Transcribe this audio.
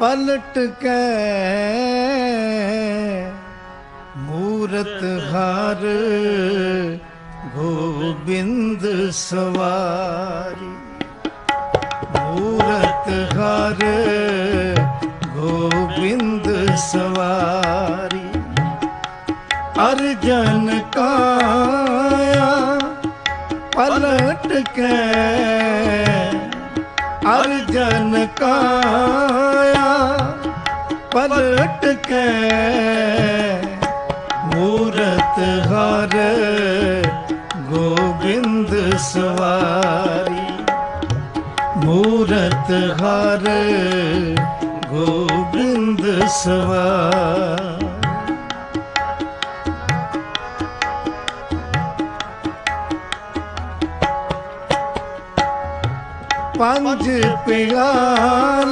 ਪਲਟ ਕੇ ਮੂਰਤ ਹਾਰ ਗੋਬਿੰਦ ਸਵਾਰੀ। ਮੂਰਤ ਹਾਰ ਗੋਬਿੰਦ ਸਵਾਰੀ। ਅਰਜਨ ਕਾਇਆ ਪਲਟ ਕੇ ਅਰਜਨ ਕਾਇਆ ਪਲਟ ਕੇ ਮੂਰਤ ਹਰ ਗੋਬਿੰਦ ਸਵਾਰੀ ਮੂਰਤ ਹਰ ਗੋਬਿੰਦ ਸਵਾਰੀ ਪੰਜ ਪਿਆਲੇ